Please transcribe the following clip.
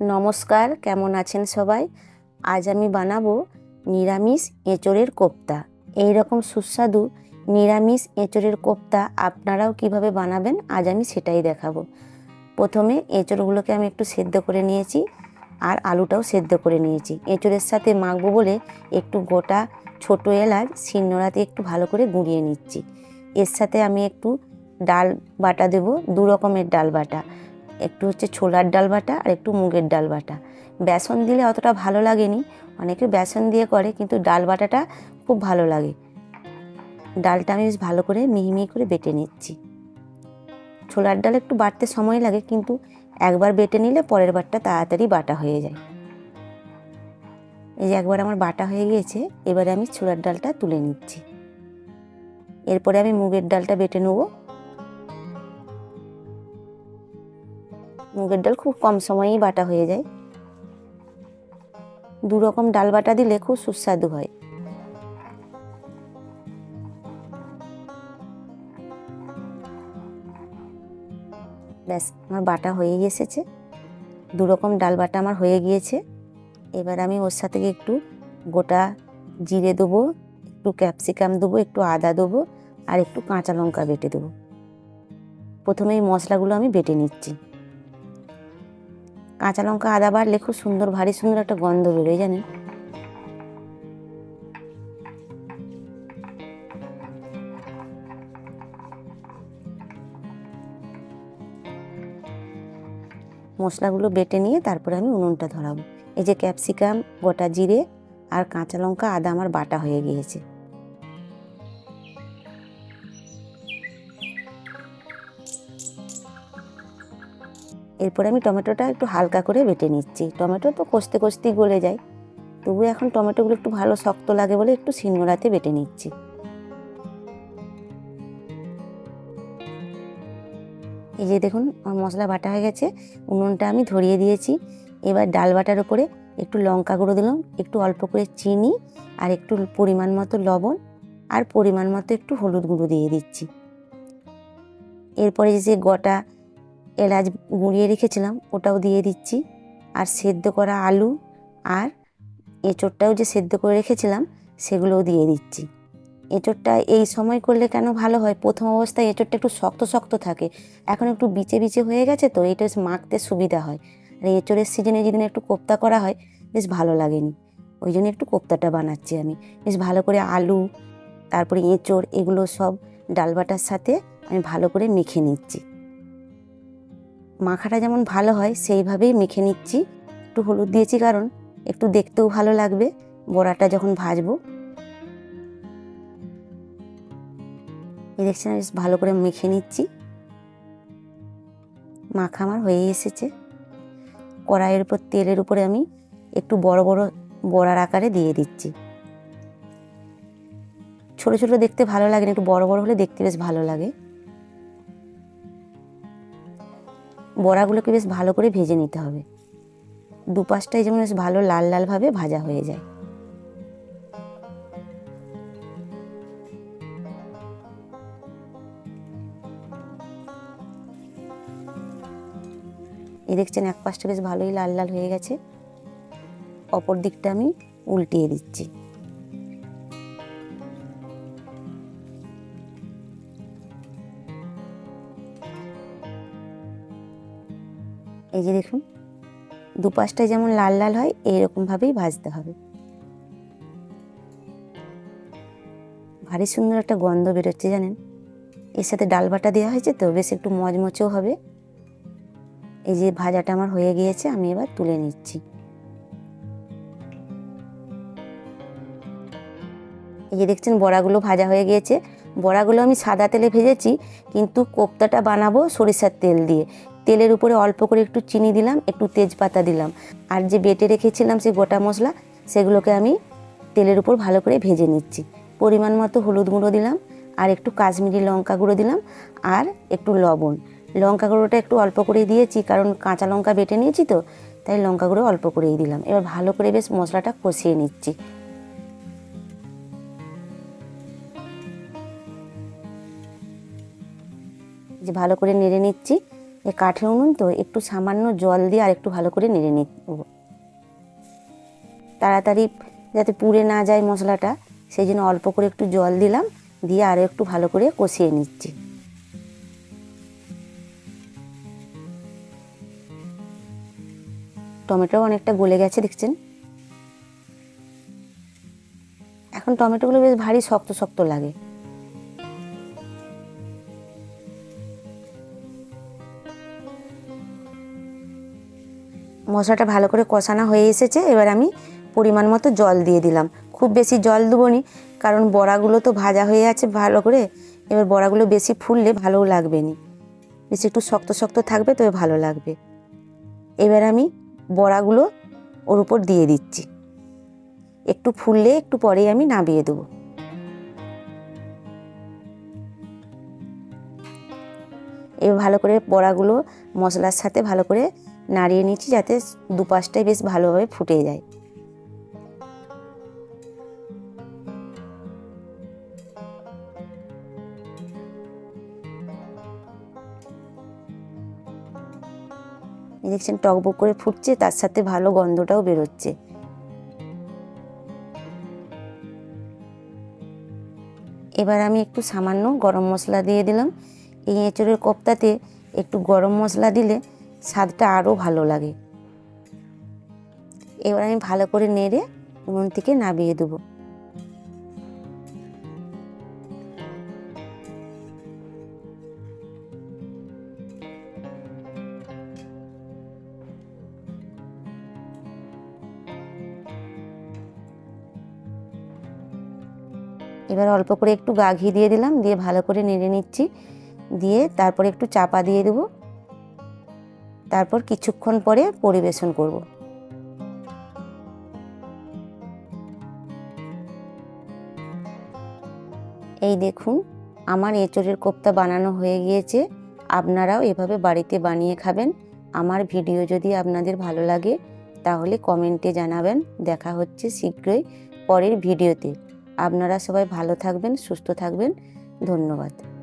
নমস্কার, কেমন আছেন সবাই? আজ আমি বানাবো নিরামিষ এঁচড়ের কোপ্তা। এই রকম সুস্বাদু নিরামিষ এঁচড়ের কোপ্তা আপনারাও কীভাবে বানাবেন আজ আমি সেটাই দেখাবো। প্রথমে এঁচড়গুলোকে আমি একটু সেদ্ধ করে নিয়েছি আর আলুটাও সেদ্ধ করে নিয়েছি। এঁচড়ের সাথে মাখবো বলে একটু গোটা ছোটো এলাচ, শিলনোড়াতে একটু ভালো করে গুঁড়িয়ে নিচ্ছি। এর সাথে আমি একটু ডাল বাটা দেবো, দু রকমের ডাল বাটা। একটু হচ্ছে ছোলার ডাল বাটা আর একটু মুগের ডাল বাটা। বেসন দিলে অতটা ভালো লাগেনি, অনেকে বেসন দিয়ে করে কিন্তু ডাল বাটাটা খুব ভালো লাগে। ডালটা আমি বেশ ভালো করে মিহি মিহি করে বেটে নিচ্ছি। ছোলার ডাল একটু বাটতে সময় লাগে কিন্তু একবার বেটে নিলে পরের বারটা তাড়াতাড়ি বাটা হয়ে যায়। এই যে একবার আমার বাটা হয়ে গিয়েছে, এবারে আমি ছোলার ডালটা তুলে নিচ্ছি। এরপরে আমি মুগের ডালটা বেটে নেব। মুগের ডাল খুব কম সময়েই বাটা হয়ে যায়। দু রকম ডাল বাটা দিলে খুব সুস্বাদু হয়। ব্যাস, আমার বাটা হয়েই এসেছে। দু রকম ডাল বাটা আমার হয়ে গিয়েছে। এবার আমি ওর সাথে একটু গোটা জিরে দেবো, একটু ক্যাপসিকাম দেবো, একটু আদা দেবো, আর একটু কাঁচা লঙ্কা বেটে দেবো। প্রথমে এই মশলাগুলো আমি বেটে নিচ্ছি। কাঁচা লঙ্কা আদা বাড়লে খুব সুন্দর, ভারী সুন্দর একটা গন্ধ বেরোয়, জানেন? মশলাগুলো বেটে নিয়ে তারপরে আমি উনুনটা ধরাবো। এই যে ক্যাপসিকাম, গোটা জিরে আর কাঁচা লঙ্কা, আদা আমার বাটা হয়ে গিয়েছে। এরপরে আমি টমেটোটা একটু হালকা করে বেটে নিচ্ছি। টমেটো তো কষতে কষতেই গলে যায়। তবু এখন টমেটোগুলো একটু ভালো শক্ত লাগে বলে একটু শিলনোড়াতে বেটে নিচ্ছি। এই যে দেখুন, আমার মশলা বাটা হয়ে গেছে। উনুনটা আমি ধরিয়ে দিয়েছি। এবার ডাল বাটার উপরে একটু লঙ্কা গুঁড়ো দিলাম, একটু অল্প করে চিনি আর একটু পরিমাণ মতো লবণ আর পরিমাণ মতো একটু হলুদ গুঁড়ো দিয়ে দিচ্ছি। এরপরে যে গোটা এলাচ গুঁড়িয়ে রেখেছিলাম, ওটাও দিয়ে দিচ্ছি। আর সেদ্ধ করা আলু আর এঁচোড়টাও যে সেদ্ধ করে রেখেছিলাম, সেগুলোও দিয়ে দিচ্ছি। এঁচোড়টা এই সময় করলে কেন ভালো হয়? প্রথম অবস্থায় এঁচোড়টা একটু শক্ত শক্ত থাকে। এখন একটু বিচে বিচে হয়ে গেছে তো, এটা মাখতে সুবিধা হয়। আর এঁচোড়ের সিজনে যেদিন একটু কোপ্তা করা হয়, বেশ ভালো লাগেনি। ওই জন্য একটু কোপ্তাটা বানাচ্ছি আমি। বেশ ভালো করে আলু, তারপরে এঁচোড়, এগুলো সব ডাল বাটার সাথে আমি ভালো করে মেখে নিচ্ছি। মাখাটা যেমন ভালো হয়, সেইভাবেই মেখে নিচ্ছি। একটু হলুদ দিয়েছি কারণ একটু দেখতেও ভালো লাগবে। বড়াটা যখন ভাজবো। এই দেখছেন, বেশ ভালো করে মেখে নিচ্ছি। মাখা আমার হয়ে এসেছে। কড়াইয়ের উপর, তেলের উপরে আমি একটু বড় বড় বড়ার আকারে দিয়ে দিচ্ছি। ছোট ছোট দেখতে ভালো লাগে না, একটু বড় বড় হলে দেখতে বেশ ভালো লাগে। বড়াগুলোকে বেশ ভালো করে ভেজে নিতে হবে। দুপাশটাই যেমন বেশ ভালো লাল লালভাবে ভাজা হয়ে যায়। এই দেখছেন এক পাশটা বেশ ভালোই লাল লাল হয়ে গেছে। অপর দিকটা আমি উল্টিয়ে দিচ্ছি। এই যে দেখুন দুপাশটায় যেমন লাল লাল হয়, এইরকমভাবেই ভাজতে হবে। ভারী সুন্দর একটা গন্ধ বেরোচ্ছে জানেন? এর সাথে ডাল বাটা দেওয়া হয়েছে তো, বেশ একটু মচমচেও হবে। এই যে ভাজাটা আমার হয়ে গিয়েছে, আমি এবার তুলে নিচ্ছি। এই যে দেখছেন, বড়াগুলো ভাজা হয়ে গিয়েছে। বড়াগুলো আমি সাদা তেলে ভেজেছি, কিন্তু কোপ্তাটা বানাবো সরিষার তেল দিয়ে। তেলের উপরে অল্প করে একটু চিনি দিলাম, একটু তেজপাতা দিলাম। আর যে বেটে রেখেছিলাম সেই গোটা মশলা, সেগুলোকে আমি তেলের উপর ভালো করে ভেজে নিচ্ছি। পরিমাণ মতো হলুদ গুঁড়ো দিলাম, আর একটু কাশ্মীরি লঙ্কা গুঁড়ো দিলাম, আর একটু লবণ। লঙ্কা গুঁড়োটা একটু অল্প করে দিয়েছি, কারণ কাঁচা লঙ্কা বেটে নিয়েছি তো, তাই লঙ্কা গুঁড়ো অল্প করেই দিলাম। এবার ভালো করে বেশ মশলাটা কষিয়ে নিচ্ছি। যে ভালো করে নেড়ে নিচ্ছি এই কাঠের উনুন তো একটু সামান্য জল দিয়ে আর একটু ভালো করে নেড়ে নিব। তাড়াতাড়ি যাতে পুড়ে না যায় মশলাটা, সেই জন্য অল্প করে একটু জল দিলাম, দিয়ে আরও একটু ভালো করে কষিয়ে নিচ্ছি। টমেটো অনেকটা গলে গেছে, দেখছেন? এখন টমেটোগুলো বেশ ভারী শক্ত শক্ত লাগে। মশলাটা ভালো করে কষানো হয়ে এসেছে, এবার আমি পরিমাণ মতো জল দিয়ে দিলাম। খুব বেশি জল দেবো নি, কারণ বড়াগুলো তো ভাজা হয়ে আছে ভালো করে, এবার বড়াগুলো বেশি ফুললে ভালোও লাগবে নি। বেশি একটু শক্ত শক্ত থাকবে, তবে ভালো লাগবে। এবার আমি বড়াগুলো ওর উপর দিয়ে দিচ্ছি। একটু ফুললে একটু পরেই আমি নামিয়ে দেবো। এবার ভালো করে বড়াগুলো মশলার সাথে ভালো করে নাড়িয়ে নিচ্ছি যাতে দুপাশটাই বেশ ভালোভাবে ফুটে যায়। দেখছেন টকবক করে ফুটছে, তার সাথে ভালো গন্ধটাও বেরোচ্ছে। এবার আমি একটু সামান্য গরম মশলা দিয়ে দিলাম। এই এঁচড়ের কোপ্তাতে একটু গরম মশলা দিলে স্বাদটা আরও ভালো লাগে। এবার আমি ভালো করে নেড়ে উনুন থেকে নামিয়ে দেবো। এবার অল্প করে একটু গা ঘি দিয়ে দিলাম, দিয়ে ভালো করে নেড়ে নিচ্ছি। দিয়ে তারপরে একটু চাপা দিয়ে দেবো। তারপর কিছুক্ষণ পরে পরিবেশন করব। এই দেখুন, আমার এঁচড়ের কোপ্তা বানানো হয়ে গিয়েছে। আপনারাও এভাবে বাড়িতে বানিয়ে খাবেন। আমার ভিডিও যদি আপনাদের ভালো লাগে, তাহলে কমেন্টে জানাবেন। দেখা হচ্ছে শীঘ্রই পরের ভিডিওতে। আপনারা সবাই ভালো থাকবেন, সুস্থ থাকবেন। ধন্যবাদ।